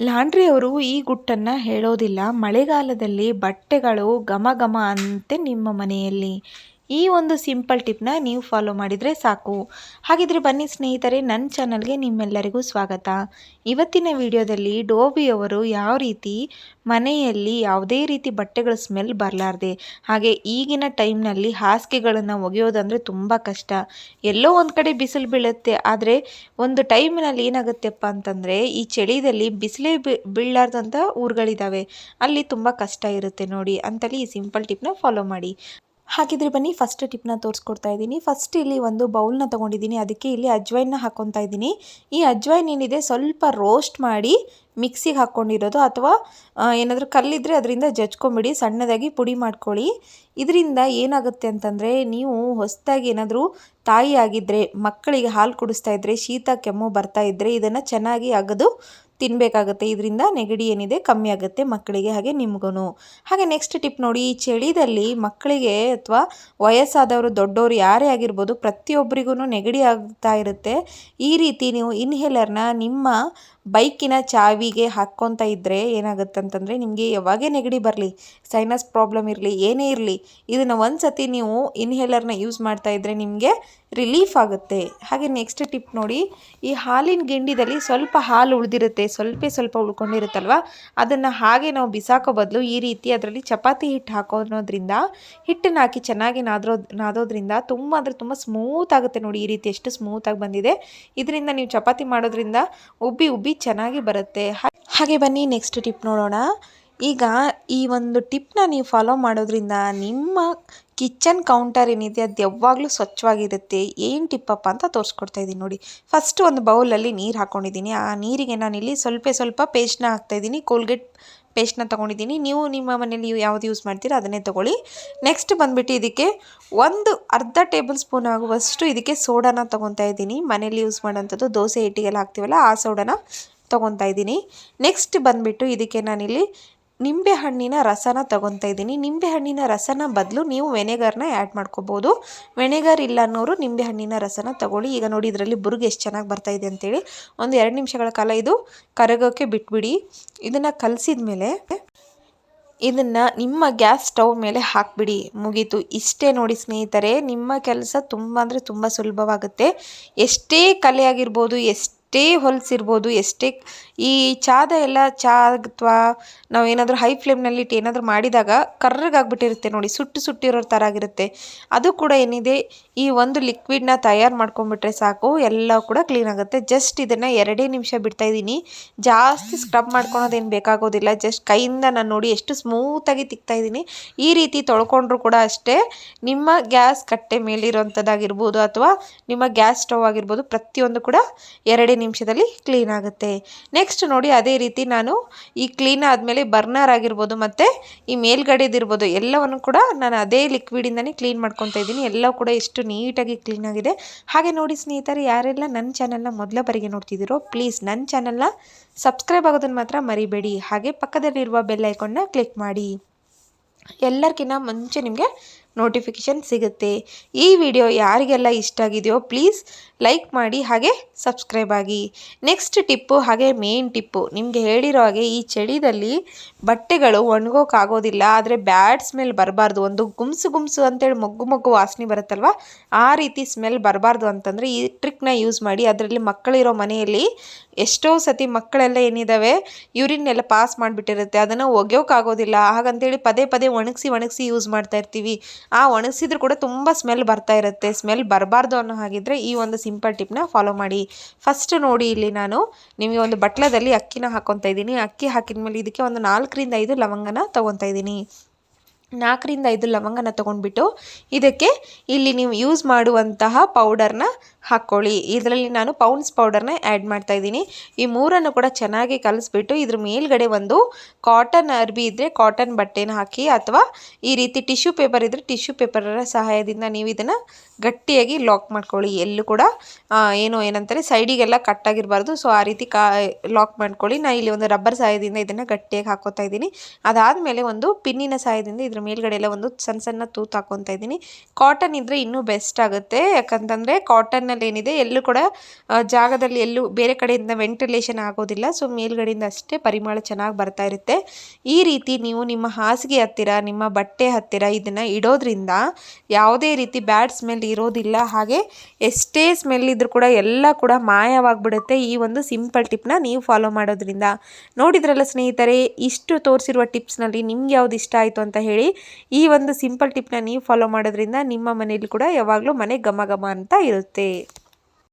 ಲಾಂಡ್ರಿಯವರು ಈ ಗುಟ್ಟನ್ನು ಹೇಳೋದಿಲ್ಲ. ಮಳೆಗಾಲದಲ್ಲಿ ಬಟ್ಟೆಗಳು ಘಮ ಘಮ ಅಂತೆ ನಿಮ್ಮ ಮನೆಯಲ್ಲಿ. ಈ ಒಂದು ಸಿಂಪಲ್ ಟಿಪ್ನ ನೀವು ಫಾಲೋ ಮಾಡಿದರೆ ಸಾಕು. ಹಾಗಿದ್ರೆ ಬನ್ನಿ ಸ್ನೇಹಿತರೆ ನನ್ನ ಚಾನಲ್ಗೆ ನಿಮ್ಮೆಲ್ಲರಿಗೂ ಸ್ವಾಗತ. ಇವತ್ತಿನ ವಿಡಿಯೋದಲ್ಲಿ ಡೋಬಿಯವರು ಯಾವ ರೀತಿ ಮನೆಯಲ್ಲಿ ಯಾವುದೇ ರೀತಿ ಬಟ್ಟೆಗಳ ಸ್ಮೆಲ್ ಬರಲಾರ್ದೆ, ಹಾಗೆ ಈಗಿನ ಟೈಮ್ನಲ್ಲಿ ಹಾಸಿಗೆಗಳನ್ನು ಒಗೆಯೋದಂದರೆ ತುಂಬ ಕಷ್ಟ. ಎಲ್ಲೋ ಒಂದು ಕಡೆ ಬಿಸಿಲು ಬೀಳುತ್ತೆ, ಆದರೆ ಒಂದು ಟೈಮ್ನಲ್ಲಿ ಏನಾಗುತ್ತೆಪ್ಪ ಅಂತಂದರೆ ಈ ಚಳಿದಲ್ಲಿ ಬಿಸಿಲೇ ಬೀಳಲಾರ್ದಂಥ ಊರುಗಳಿದ್ದಾವೆ ಅಲ್ಲಿ ತುಂಬ ಕಷ್ಟ ಇರುತ್ತೆ ನೋಡಿ ಅಂತಲೇ ಈ ಸಿಂಪಲ್ ಟಿಪ್ನ ಫಾಲೋ ಮಾಡಿ. ಹಾಗಿದ್ರೆ ಬನ್ನಿ ಫಸ್ಟ್ ಟಿಪ್ನ ತೋರಿಸ್ಕೊಡ್ತಾ ಇದ್ದೀನಿ. ಫಸ್ಟ್ ಇಲ್ಲಿ ಒಂದು ಬೌಲ್ನ ತೊಗೊಂಡಿದ್ದೀನಿ. ಅದಕ್ಕೆ ಇಲ್ಲಿ ಅಜ್ವೈನ್ನ ಹಾಕ್ಕೊತಾ ಇದ್ದೀನಿ. ಈ ಅಜ್ವೈನ್ ಏನಿದೆ, ಸ್ವಲ್ಪ ರೋಸ್ಟ್ ಮಾಡಿ ಮಿಕ್ಸಿಗೆ ಹಾಕ್ಕೊಂಡಿರೋದು ಅಥವಾ ಏನಾದರೂ ಕಲ್ಲಿದ್ದರೆ ಅದರಿಂದ ಜಜ್ಕೊಂಬಿಡಿ, ಸಣ್ಣದಾಗಿ ಪುಡಿ ಮಾಡ್ಕೊಳ್ಳಿ. ಇದರಿಂದ ಏನಾಗುತ್ತೆ ಅಂತಂದರೆ, ನೀವು ಹೊಸದಾಗಿ ಏನಾದರೂ ತಾಯಿ ಆಗಿದ್ದರೆ ಮಕ್ಕಳಿಗೆ ಹಾಲು ಕುಡಿಸ್ತಾ ಇದ್ದರೆ ಶೀತ ಕೆಮ್ಮು ಬರ್ತಾ ಇದ್ದರೆ ಇದನ್ನು ಚೆನ್ನಾಗಿ ಅಗದು. ತಿನ್ನಬೇಕಾಗುತ್ತೆ ಇದರಿಂದ ನೆಗಡಿ ಏನಿದೆ ಕಮ್ಮಿ ಆಗುತ್ತೆ ಮಕ್ಕಳಿಗೆ ಹಾಗೆ ನಿಮಗೂ ಹಾಗೆ ನೆಕ್ಸ್ಟ್ ಟಿಪ್ ನೋಡಿ, ಈ ಚಳಿದಲ್ಲಿ ಮಕ್ಕಳಿಗೆ ಅಥವಾ ವಯಸ್ಸಾದವರು ದೊಡ್ಡವರು ಯಾರೇ ಆಗಿರ್ಬೋದು ಪ್ರತಿಯೊಬ್ಬರಿಗೂ ನೆಗಡಿ ಆಗ್ತಾ ಇರುತ್ತೆ. ಈ ರೀತಿ ನೀವು ಇನ್ಹೇಲರ್ನ ನಿಮ್ಮ ಬೈಕಿನ ಚಾವಿಗೆ ಹಾಕ್ಕೊತ ಇದ್ದರೆ ಏನಾಗುತ್ತೆ ಅಂತಂದರೆ ನಿಮಗೆ ಯಾವಾಗೇ ನೆಗಡಿ ಬರಲಿ ಸೈನಸ್ ಪ್ರಾಬ್ಲಮ್ ಇರಲಿ, ಏನೇ ಇರಲಿ, ಇದನ್ನು ಒಂದು ಸತಿ ನೀವು ಇನ್ಹೇಲರ್ನ ಯೂಸ್ ಮಾಡ್ತಾ ಇದ್ದರೆ ನಿಮಗೆ ರಿಲೀಫ್ ಆಗುತ್ತೆ. ಹಾಗೆ ನೆಕ್ಸ್ಟ್ ಟಿಪ್ ನೋಡಿ, ಈ ಹಾಲಿನ ಗಿಂಡಿದಲ್ಲಿ ಸ್ವಲ್ಪ ಹಾಲು ಉಳಿದಿರುತ್ತೆ, ಸ್ವಲ್ಪ ಸ್ವಲ್ಪ ಉಳ್ಕೊಂಡಿರುತ್ತಲ್ವ? ಅದನ್ನು ಹಾಗೆ ನಾವು ಬಿಸಾಕೋ ಬದಲು ಈ ರೀತಿ ಅದರಲ್ಲಿ ಚಪಾತಿ ಹಿಟ್ಟು ಹಾಕೋದ್ರಿಂದ ಹಿಟ್ಟನ್ನು ಹಾಕಿ ಚೆನ್ನಾಗಿ ನಾದ್ರೋ, ನಾದೋದ್ರಿಂದ ತುಂಬ, ಅಂದರೆ ತುಂಬ ಸ್ಮೂತ್ ಆಗುತ್ತೆ ನೋಡಿ, ಈ ರೀತಿ ಎಷ್ಟು ಸ್ಮೂತಾಗಿ ಬಂದಿದೆ. ಇದರಿಂದ ನೀವು ಚಪಾತಿ ಮಾಡೋದ್ರಿಂದ ಉಬ್ಬಿ ಉಬ್ಬಿ ಚೆನ್ನಾಗಿ ಬರುತ್ತೆ. ಹಾಗೆ ಬನ್ನಿ ನೆಕ್ಸ್ಟ್ ಟಿಪ್ ನೋಡೋಣ. ಈಗ ಈ ಒಂದು ಟಿಪ್ನ ನೀವು ಫಾಲೋ ಮಾಡೋದ್ರಿಂದ ನಿಮ್ಮ ಕಿಚನ್ ಕೌಂಟರ್ ಏನಿದೆ ಅದು ಯಾವಾಗಲೂ ಸ್ವಚ್ಛವಾಗಿರುತ್ತೆ. ಏನು ಟಿಪ್ಪಪ್ಪ ಅಂತ ತೋರಿಸ್ಕೊಡ್ತಾ ಇದ್ದೀನಿ ನೋಡಿ. ಫಸ್ಟ್ ಒಂದು ಬೌಲಲ್ಲಿ ನೀರು ಹಾಕ್ಕೊಂಡಿದ್ದೀನಿ ಆ ನೀರಿಗೆ ನಾನಿಲ್ಲಿ ಸ್ವಲ್ಪ ಸ್ವಲ್ಪ ಪೇಸ್ಟ್ನ ಹಾಕ್ತಾಯಿದ್ದೀನಿ ಕೋಲ್ಗೇಟ್ ಪೇಸ್ಟ್ನ ತೊಗೊಂಡಿದ್ದೀನಿ ನೀವು ನಿಮ್ಮ ಮನೇಲಿ ಯಾವ್ದು ಯೂಸ್ ಮಾಡ್ತೀರ ಅದನ್ನೇ ತೊಗೊಳ್ಳಿ. ನೆಕ್ಸ್ಟ್ ಬಂದ್ಬಿಟ್ಟು ಇದಕ್ಕೆ ಒಂದು ಅರ್ಧ ಟೇಬಲ್ ಸ್ಪೂನ್ ಆಗುವಷ್ಟು ಇದಕ್ಕೆ ಸೋಡಾನ ತೊಗೊತಾ ಇದ್ದೀನಿ ಮನೇಲಿ ಯೂಸ್ ಮಾಡೋಂಥದ್ದು ದೋಸೆ ಹಿಟ್ಟಿಗೆಲ್ಲ ಹಾಕ್ತೀವಲ್ಲ ಆ ಸೋಡಾನ ತೊಗೊತಾ ಇದ್ದೀನಿ ನೆಕ್ಸ್ಟ್ ಬಂದುಬಿಟ್ಟು ಇದಕ್ಕೆ ನಾನಿಲ್ಲಿ ನಿಂಬೆ ಹಣ್ಣಿನ ರಸನ ತೊಗೊತಾ ಇದ್ದೀನಿ. ನಿಂಬೆ ಹಣ್ಣಿನ ರಸನ ಬದಲು ನೀವು ವೆನೆಗರ್ನ ಆ್ಯಡ್ ಮಾಡ್ಕೋಬೋದು. ವೆನೆಗರ್ ಇಲ್ಲ ಅನ್ನೋರು ನಿಂಬೆ ಹಣ್ಣಿನ ರಸನ ತೊಗೊಳ್ಳಿ. ಈಗ ನೋಡಿ ಇದರಲ್ಲಿ ಬುರುಗು ಎಷ್ಟು ಚೆನ್ನಾಗಿ ಬರ್ತಾ ಇದೆ ಅಂತೇಳಿ. ಒಂದು ಎರಡು ನಿಮಿಷಗಳ ಕಾಲ ಇದು ಕರಗೋಕ್ಕೆ ಬಿಟ್ಬಿಡಿ. ಇದನ್ನು ಕಲಸಿದ ಮೇಲೆ ಇದನ್ನು ನಿಮ್ಮ ಗ್ಯಾಸ್ ಸ್ಟವ್ ಮೇಲೆ ಹಾಕಿಬಿಡಿ. ಮುಗೀತು. ಇಷ್ಟೇ ನೋಡಿ ಸ್ನೇಹಿತರೆ, ನಿಮ್ಮ ಕೆಲಸ ತುಂಬ ಅಂದರೆ ತುಂಬ ಸುಲಭವಾಗುತ್ತೆ. ಎಷ್ಟೇ ಕಲೆ ಆಗಿರ್ಬೋದು, ಎಷ್ಟು ಎಷ್ಟೇ ಹೊಲಸಿರ್ಬೋದು, ಎಷ್ಟೇ ಈ ಚಾದ ಎಲ್ಲ ಚಾ ಅಥವಾ ನಾವೇನಾದರೂ ಹೈ ಫ್ಲೇಮ್ನಲ್ಲಿ ಇಟ್ಟು ಏನಾದರೂ ಮಾಡಿದಾಗ ಕರ್ರಗಾಗ್ಬಿಟ್ಟಿರುತ್ತೆ ನೋಡಿ, ಸುಟ್ಟು ಸುಟ್ಟಿರೋ ಥರ ಆಗಿರುತ್ತೆ. ಅದು ಕೂಡ ಏನಿದೆ, ಈ ಒಂದು ಲಿಕ್ವಿಡ್ನ ತಯಾರು ಮಾಡ್ಕೊಂಬಿಟ್ರೆ ಸಾಕು, ಎಲ್ಲ ಕೂಡ ಕ್ಲೀನ್ ಆಗುತ್ತೆ. ಜಸ್ಟ್ ಇದನ್ನು ಎರಡೇ ನಿಮಿಷ ಬಿಡ್ತಾ ಇದ್ದೀನಿ. ಜಾಸ್ತಿ ಸ್ಕ್ರಬ್ ಮಾಡ್ಕೊಳೋದೇನು ಬೇಕಾಗೋದಿಲ್ಲ. ಜಸ್ಟ್ ಕೈಯಿಂದ ನಾನು ನೋಡಿ ಎಷ್ಟು ಸ್ಮೂತಾಗಿ ತಿಕ್ತಾ ಇದ್ದೀನಿ. ಈ ರೀತಿ ತೊಳ್ಕೊಂಡ್ರು ಕೂಡ ಅಷ್ಟೇ, ನಿಮ್ಮ ಗ್ಯಾಸ್ ಕಟ್ಟೆ ಮೇಲಿರುವಂಥದ್ದಾಗಿರ್ಬೋದು ಅಥವಾ ನಿಮ್ಮ ಗ್ಯಾಸ್ ಸ್ಟವ್ ಆಗಿರ್ಬೋದು, ಪ್ರತಿಯೊಂದು ಕೂಡ ಎರಡೇ ನಿಮಿಷದಲ್ಲಿ ಕ್ಲೀನ್ ಆಗುತ್ತೆ. ನೆಕ್ಸ್ಟ್ ನೋಡಿ ಅದೇ ರೀತಿ ನಾನು ಈ ಕ್ಲೀನ್ ಆದಮೇಲೆ ಬರ್ನರ್ ಆಗಿರ್ಬೋದು ಮತ್ತು ಈ ಮೇಲ್ಗಡೆದಿರ್ಬೋದು ಎಲ್ಲವನ್ನು ಕೂಡ ನಾನು ಅದೇ ಲಿಕ್ವಿಡಿಂದನೇ ಕ್ಲೀನ್ ಮಾಡ್ಕೊತಾ ಇದ್ದೀನಿ. ಎಲ್ಲ ಕೂಡ ಎಷ್ಟು ನೀಟಾಗಿ ಕ್ಲೀನ್ ಆಗಿದೆ. ಹಾಗೆ ನೋಡಿ ಸ್ನೇಹಿತರೆ, ಯಾರೆಲ್ಲ ನನ್ನ ಚಾನಲ್ನ ಮೊದಲ ಬಾರಿಗೆ ನೋಡ್ತಿದ್ದೀರೋ ಪ್ಲೀಸ್ ನನ್ನ ಚಾನಲ್ನ ಸಬ್ಸ್ಕ್ರೈಬ್ ಆಗೋದನ್ನು ಮಾತ್ರ ಮರಿಬೇಡಿ. ಹಾಗೆ ಪಕ್ಕದಲ್ಲಿರುವ ಬೆಲ್ ಐಕಾನ್ನ ಕ್ಲಿಕ್ ಮಾಡಿ. ಎಲ್ಲರಿಗಿಂತ ಮುಂಚೆ ನಿಮಗೆ ನೋಟಿಫಿಕೇಷನ್ ಸಿಗುತ್ತೆ. ಈ ವಿಡಿಯೋ ಯಾರಿಗೆಲ್ಲ ಇಷ್ಟ ಆಗಿದೆಯೋ ಪ್ಲೀಸ್ ಲೈಕ್ ಮಾಡಿ ಹಾಗೆ ಸಬ್ಸ್ಕ್ರೈಬ್ ಆಗಿ. ನೆಕ್ಸ್ಟ್ ಟಿಪ್ಪು ಹಾಗೆ ಮೇನ್ ಟಿಪ್ಪು ನಿಮಗೆ ಹೇಳಿರೋ ಹಾಗೆ ಈ ಚಳಿದಲ್ಲಿ ಬಟ್ಟೆಗಳು ಒಣಗೋಕ್ಕಾಗೋದಿಲ್ಲ ಆದರೆ ಬ್ಯಾಡ್ ಸ್ಮೆಲ್ ಬರಬಾರ್ದು. ಒಂದು ಗುಮ್ಸು ಗುಮ್ಸು ಅಂತೇಳಿ ಮೊಗ್ಗು ಮೊಗ್ಗು ವಾಸನೆ ಬರುತ್ತಲ್ವ, ಆ ರೀತಿ ಸ್ಮೆಲ್ ಬರಬಾರ್ದು ಅಂತಂದರೆ ಈ ಟ್ರಿಕ್ನ ಯೂಸ್ ಮಾಡಿ, ಅದರಲ್ಲಿ ಮಕ್ಕಳಿರೋ ಮನೆಯಲ್ಲಿ ಎಷ್ಟೋ ಸತಿ ಮಕ್ಕಳೆಲ್ಲ ಏನಿದ್ದಾವೆ ಯೂರಿನ್ನೆಲ್ಲ ಪಾಸ್ ಮಾಡಿಬಿಟ್ಟಿರುತ್ತೆ, ಅದನ್ನು ಒಗೆಯೋಕ್ಕಾಗೋದಿಲ್ಲ ಹಾಗಂತೇಳಿ ಪದೇ ಪದೇ ಒಣಗಿಸಿ ಒಣಗಿಸಿ ಯೂಸ್ ಮಾಡ್ತಾ ಇರ್ತೀವಿ. ಆ ಒಣಗಿಸಿದ್ರು ಕೂಡ ತುಂಬ ಸ್ಮೆಲ್ ಬರ್ತಾ ಇರುತ್ತೆ. ಸ್ಮೆಲ್ ಬರಬಾರ್ದು ಅನ್ನೋ ಹಾಗಿದ್ರೆ ಈ ಒಂದು ಸಿಂಪಲ್ ಟಿಪ್ನ ಫಾಲೋ ಮಾಡಿ. ಫಸ್ಟ್ ನೋಡಿ ಇಲ್ಲಿ ನಾನು ನಿಮಗೆ ಒಂದು ಬಟ್ಲದಲ್ಲಿ ಅಕ್ಕಿನ ಹಾಕೊತಾ ಇದ್ದೀನಿ. ಅಕ್ಕಿ ಹಾಕಿದ ಮೇಲೆ ಇದಕ್ಕೆ ಒಂದು ನಾಲ್ಕರಿಂದ ಐದು ಲವಂಗನ ತೊಗೊತಾ ಇದ್ದೀನಿ. ನಾಲ್ಕರಿಂದ ಐದು ಲವಂಗನ ತೊಗೊಂಡ್ಬಿಟ್ಟು ಇದಕ್ಕೆ ಇಲ್ಲಿ ನೀವು ಯೂಸ್ ಮಾಡುವಂತಹ ಪೌಡರ್ನ ಹಾಕ್ಕೊಳ್ಳಿ. ಇದರಲ್ಲಿ ನಾನು ಪೌಂಡ್ಸ್ ಪೌಡರ್ನ ಆ್ಯಡ್ ಮಾಡ್ತಾ ಇದ್ದೀನಿ. ಈ ಮೂರನ್ನು ಕೂಡ ಚೆನ್ನಾಗಿ ಕಲಿಸ್ಬಿಟ್ಟು ಇದ್ರ ಮೇಲ್ಗಡೆ ಒಂದು ಕಾಟನ್ ಅರ್ಬಿ ಇದ್ದರೆ ಕಾಟನ್ ಬಟ್ಟೆನ ಹಾಕಿ ಅಥವಾ ಈ ರೀತಿ ಟಿಶ್ಯೂ ಪೇಪರ್ ಇದ್ದರೆ ಟಿಶ್ಯೂ ಪೇಪರ ಸಹಾಯದಿಂದ ನೀವು ಇದನ್ನು ಗಟ್ಟಿಯಾಗಿ ಲಾಕ್ ಮಾಡ್ಕೊಳ್ಳಿ. ಎಲ್ಲೂ ಕೂಡ ಏನು ಏನಂತಾರೆ ಸೈಡಿಗೆಲ್ಲ ಕಟ್ಟಾಗಿರಬಾರ್ದು ಸೊ ಆ ರೀತಿ ಲಾಕ್ ಮಾಡ್ಕೊಳ್ಳಿ. ನಾನು ಇಲ್ಲಿ ಒಂದು ರಬ್ಬರ್ ಸಹಾಯದಿಂದ ಇದನ್ನು ಗಟ್ಟಿಯಾಗಿ ಹಾಕೋತಾ ಇದ್ದೀನಿ. ಅದಾದಮೇಲೆ ಒಂದು ಪಿನ್ನಿನ ಸಹಾಯದಿಂದ ಇದ್ರ ಮೇಲ್ಗಡೆ ಎಲ್ಲ ಒಂದು ಸಣ್ಣ ಸಣ್ಣ ತೂತು ಹಾಕೊತಾ ಇದ್ದೀನಿ. ಕಾಟನ್ ಇದ್ರೆ ಇನ್ನೂ ಬೆಸ್ಟ್ ಆಗುತ್ತೆ. ಯಾಕಂತಂದರೆ ಕಾಟನ್ ಸೀಲಿಂಗ್ನಲ್ಲಿ ಏನಿದೆ, ಎಲ್ಲೂ ಕೂಡ ಜಾಗದಲ್ಲಿ ಎಲ್ಲೂ ಬೇರೆ ಕಡೆಯಿಂದ ವೆಂಟಿಲೇಷನ್ ಆಗೋದಿಲ್ಲ. ಸೊ ಮೇಲ್ಗಡೆಯಿಂದ ಅಷ್ಟೇ ಪರಿಮಳ ಚೆನ್ನಾಗಿ ಬರ್ತಾ ಇರುತ್ತೆ. ಈ ರೀತಿ ನೀವು ನಿಮ್ಮ ಹಾಸಿಗೆ ಹತ್ತಿರ, ನಿಮ್ಮ ಬಟ್ಟೆ ಹತ್ತಿರ ಇದನ್ನು ಇಡೋದ್ರಿಂದ ಯಾವುದೇ ರೀತಿ ಬ್ಯಾಡ್ ಸ್ಮೆಲ್ ಇರೋದಿಲ್ಲ. ಹಾಗೆ ಎಷ್ಟೇ ಸ್ಮೆಲ್ ಇದ್ರೂ ಕೂಡ ಎಲ್ಲ ಕೂಡ ಮಾಯವಾಗ್ಬಿಡುತ್ತೆ ಈ ಒಂದು ಸಿಂಪಲ್ ಟಿಪ್ನ ನೀವು ಫಾಲೋ ಮಾಡೋದ್ರಿಂದ. ನೋಡಿದ್ರಲ್ಲ ಸ್ನೇಹಿತರೆ, ಇಷ್ಟು ತೋರಿಸಿರುವ ಟಿಪ್ಸ್ನಲ್ಲಿ ನಿಮ್ಗೆ ಯಾವ್ದು ಇಷ್ಟ ಆಯಿತು ಅಂತ ಹೇಳಿ ಈ ಒಂದು ಸಿಂಪಲ್ ಟಿಪ್ನ ನೀವು ಫಾಲೋ ಮಾಡೋದ್ರಿಂದ ನಿಮ್ಮ ಮನೇಲಿ ಕೂಡ ಯಾವಾಗಲೂ ಮನೆ ಘಮ ಘಮ ಅಂತ ಇರುತ್ತೆ.